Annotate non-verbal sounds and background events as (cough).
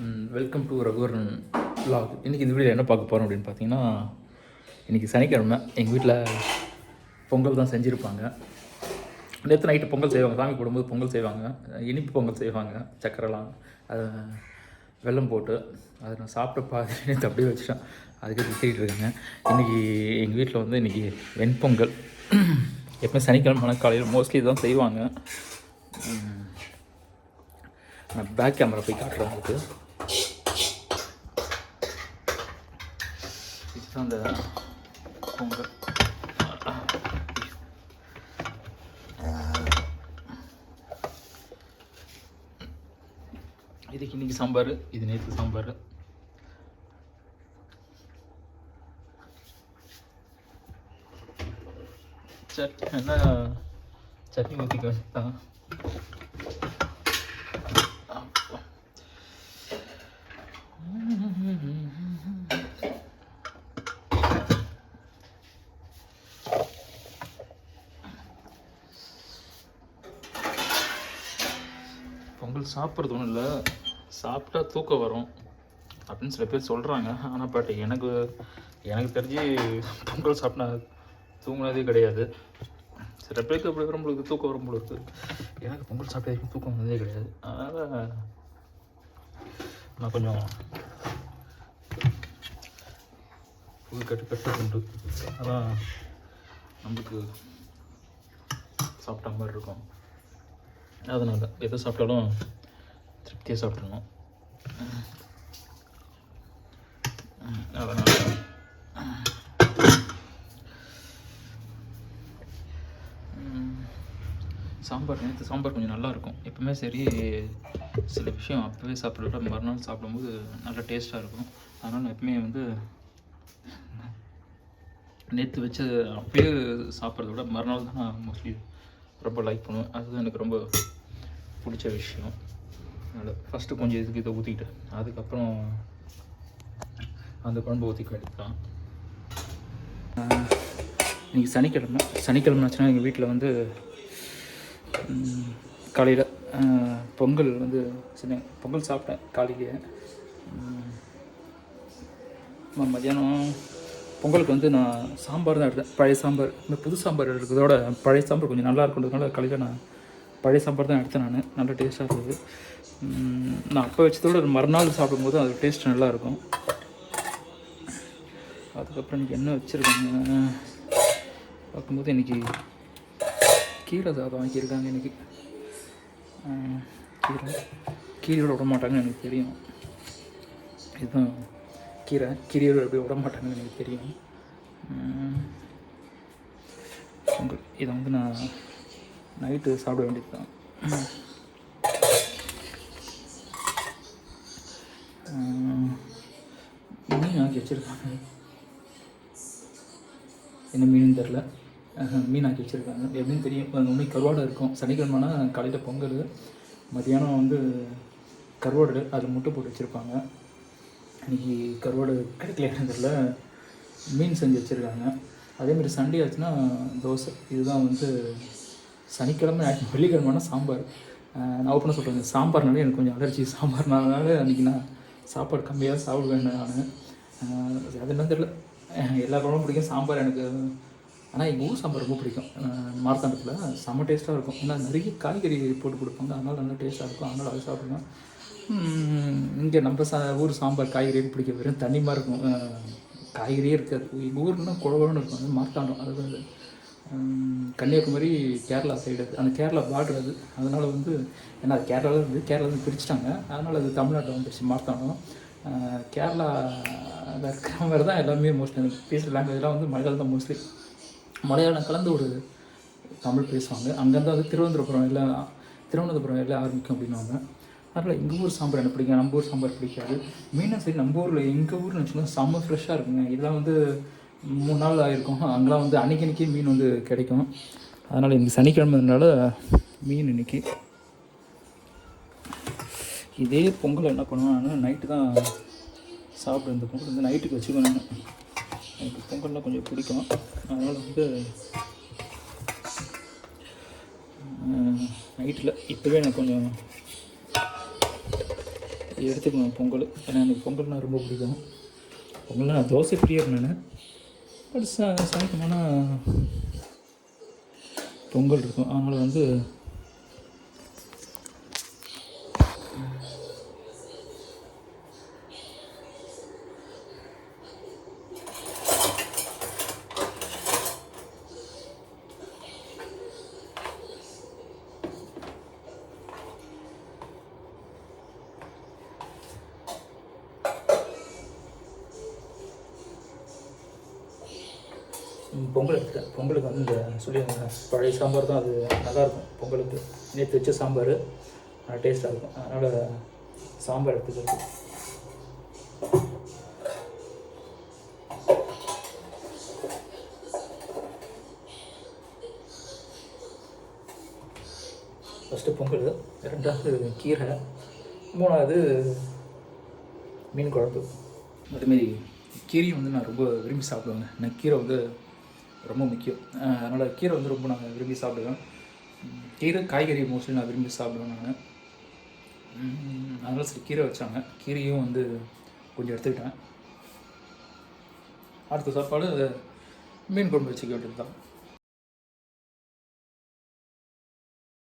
Welcome to Raghuvaran vlog. இன்றைக்கி இந்த video என்ன பார்க்க போகிறோம் அப்படின்னு பார்த்தீங்கன்னா இன்றைக்கி சனிக்கிழமை. எங்கள் வீட்டில் பொங்கல் தான் செஞ்சுருப்பாங்க. நேற்று நைட்டு பொங்கல் செய்வாங்க. சாமி போடும்போது பொங்கல் செய்வாங்க. இனிப்பு பொங்கல் செய்வாங்க. சக்கரைலாம் அது வெல்லம் போட்டு அதை நான் சாப்பிட்ட பாதி (laughs) நேற்று அப்படியே வச்சுட்டேன். அதுக்கு திட்டிகிட்டு இருக்கேங்க. இன்றைக்கி எங்கள் வீட்டில் வந்து இன்றைக்கி வெண்பொங்கல். (clears throat) எப்பவுமே சனிக்கிழமை காலையில் மோஸ்ட்லி தான் செய்வாங்க. நான் பேக் கேமரா போய் காட்டுறேன் உங்களுக்கு. இதுதான் அந்த பொங்கல் இதுக்கு இன்னைக்கு சாம்பார் இது நேற்று சாம்பார். சட் என்ன? சட்னி ஊற்றிக்க வேண்டியதான் பொங்கல் சாப்பிட்றது ஒன்றும் இல்லை. சாப்பிட்டா தூக்கம் வரும் அப்படின்னு சில பேர் சொல்கிறாங்க ஆனால் பட் எனக்கு எனக்கு தெரிஞ்சு பொங்கல் சாப்பிட்டா தூங்குனதே கிடையாது. சில பேருக்கு அப்படி வரும்பொழுது தூக்கம் வரும் பொழுது. எனக்கு பொங்கல் சாப்பிட்ட வரைக்கும் தூக்கம் வந்ததே கிடையாது. அதனால் நான் கொஞ்சம் புது கட்டு கட்டு அதான் நம்மளுக்கு சாப்பிட்ட மாதிரி இருக்கும். அதனால் எது சாப்பிட்டாலும் திருப்தியாக சாப்பிட்றணும் அதனால் சாம்பார் நேற்று சாம்பார் கொஞ்சம் நல்லா இருக்கும். எப்பவுமே சரி சில விஷயம் அப்போவே சாப்பிட்றத விட மறுநாள் சாப்பிடும்போது நல்ல டேஸ்ட்டாக இருக்கும். அதனால் நான் எப்பவுமே வந்து நேற்று வச்சு அப்படியே சாப்பிட்றத விட மறுநாள் தான் நான் மோஸ்ட்லி ரொம்ப லைக் பண்ணுவேன். அதுதான் எனக்கு ரொம்ப பிடிச்ச விஷயம். அதனால் ஃபஸ்ட்டு கொஞ்சம் இதுக்கு இதை ஊற்றிக்கிட்டு அதுக்கப்புறம் அந்த குழம்பு ஊற்றிக்க வேண்டியதுதான். இன்றைக்கி சனிக்கிழமை. சனிக்கிழமைச்சுன்னா எங்கள் வீட்டில் வந்து காலையில் பொங்கல் வந்து சின்ன பொங்கல் சாப்பிட்டேன் காலையிலேயே. மத்தியானம் பொங்கலுக்கு வந்து நான் சாம்பார் தான் எடுத்தேன். பழைய சாம்பார். இந்த புது சாம்பார் எடுக்கிறதோட பழைய சாம்பார் கொஞ்சம் நல்லா இருக்குன்றதுனால காலையில் நான் பழைய சாம்பார் தான் எடுத்தேன் நான். நல்ல டேஸ்ட்டாக இருந்தது. நான் அப்போ வச்சதோட மறுநாள் சாப்பிடும்போது அது டேஸ்ட் நல்லாயிருக்கும் அதுக்கப்புறம் இன்றைக்கி என்ன வச்சுருக்காங்க? பார்க்கும்போது இன்றைக்கி கீரை சாதம் வாங்கியிருக்காங்க இன்றைக்கி கீரை. கீரையோடு விட மாட்டாங்கன்னு எனக்கு தெரியும். இதுதான். கீரை கீரையோட எப்படி விட மாட்டாங்கன்னு எனக்கு தெரியும். பொங்கல். இதை வந்து நான் நைட்டு சாப்பிட வேண்டியது தான் மீன் ஆக்கி வச்சுருக்காங்க. என்ன மீன் தெரில மீன் ஆக்கி வச்சுருக்காங்க. எப்படின்னு தெரியும். உண்மை கருவாடை இருக்கும். சனிக்கிழமைனா காலையில் பொங்கல். மதியானம் வந்து கருவாடு அதில் முட்டை போட்டு வச்சுருப்பாங்க. இன்னைக்கு கருவாடு கிடைக்கல தெரில மீன் செஞ்சு வச்சுருக்காங்க. அதேமாதிரி சண்டே ஆச்சுன்னா தோசை. இதுதான் வந்து சனிக்கிழமை ஞாயிற்று வெள்ளிக்கிழமைனா சாம்பார். நான் ஓப்பனாக சொல்கிறேன் சாம்பார்னாலே எனக்கு கொஞ்சம் அலர்ஜி சாம்பார்னால அன்றைக்கி நான் சாப்பாடு கம்மியாக சாப்பிடுவேன் நான். அது என்ன தெரியல. எல்லா குழம்பும் பிடிக்கும். சாம்பார் எனக்கு ஆனால் எங்கள் ஊர் சாம்பார் ரொம்ப பிடிக்கும். அஹ் மார்த்தாண்டத்தில். செம்ம டேஸ்ட்டாக இருக்கும். ஏன்னா நிறைய காய்கறி போட்டு கொடுப்பாங்க. அதனால் நல்லா டேஸ்ட்டாக இருக்கும். அதனால் அது சாப்பிடுவேன். இங்கே நம்ம சா ஊர் சாம்பார் காய்கறி பிடிக்க வெறும் தனிமாக இருக்கும். காய்கறியே இருக்காது. எங்கள் ஊர்னா குழகுன்னு இருக்கும். அது மார்த்தாண்டம் அதாவது கன்னியாகுமரி கேரளா சைடு அது. அந்த கேரளா பார்டர் அது. அதனால் வந்து ஏன்னா அது கேரளாவில் இருந்து கேரளாவில் பிரிச்சுட்டாங்க. அதனால் அது தமிழ்நாட்டில் வந்துருச்சு. மார்த்தாண்டம். கேரளா இருக்கிற மாதிரி தான் எல்லாமே மோஸ்ட்லி பேசுகிற லாங்குவேஜ்லாம் வந்து மலையாளம் தான் மோஸ்ட்லி மலையாளம் கலந்து ஒரு தமிழ் பேசுவாங்க. அங்கேருந்து வந்து திருவனந்தபுரம் எல்லாம் திருவனந்தபுரம் எல்லாம் ஆரம்பிக்கும் அப்படின்னுவாங்க. அதனால் எங்கள் ஊர் சாம்பார் எனக்கு பிடிக்கும்? நம்ம ஊர் சாம்பார் பிடிக்காது. மீனும் சரி நம்ம ஊரில் எங்கள் ஊர்னு வச்சுக்கோங்க செம்ம ஃப்ரெஷ்ஷாக இருக்குங்க. இதெல்லாம் வந்து மூணு நாள் ஆகிருக்கும் அங்கெல்லாம் வந்து அன்றைக்கி அன்றைக்கி மீன் வந்து கிடைக்கும். அதனால் இந்த சனிக்கிழமைனால மீன் இன்னைக்கு. இதே பொங்கல் என்ன பண்ணுவேன்னா நைட்டு தான் சாப்பிட்ற இந்த பொங்கல் வந்து நைட்டுக்கு வச்சுக்கணும் எனக்கு பொங்கல்லாம் கொஞ்சம் பிடிக்கும். அதனால் வந்து நைட்டில் இப்போவே எனக்கு கொஞ்சம் எடுத்துக்குவேன் பொங்கல். ஏன்னா எனக்கு பொங்கல்னால் ரொம்ப பிடிக்கும். பொங்கல்னால் நான் தோசை பிரியர் நான் பட் சா சமைக்கணும்னா பொங்கல் இருக்கும். அதனால் வந்து பொங்கல் எடுத்துட்டேன் பொங்கலுக்கு வந்து இந்த சொல்லியிருந்தாங்க. பழைய சாம்பார் தான் அது நல்லாயிருக்கும். பொங்கலுக்கு நேற்று வச்ச சாம்பார் நல்லா டேஸ்ட்டாக இருக்கும். அதனால் சாம்பார் எடுத்துக்கிறது. ஃபஸ்ட்டு பொங்கல் ரெண்டாவது கீரை மூணாவது மீன் குழம்பு. அதுமாரி கீரையும் வந்து நான் ரொம்ப விரும்பி சாப்பிடுவேங்க. நான் கீரை வந்து ரொம்ப முக்கியம். அதனால் கீரை வந்து ரொம்ப நான் விரும்பி சாப்பிடுவேன் கீரை காய்கறி மோஸ்ட்லி நான் விரும்பி சாப்பிடுவேன் நான். அதனால் சரி கீரை வச்சாங்க. கீரையும் வந்து கொஞ்சம் எடுத்துக்கிட்டேன். அடுத்த சாப்பாடு மீன் குழம்பு வச்சுக்க வேண்டியது தான்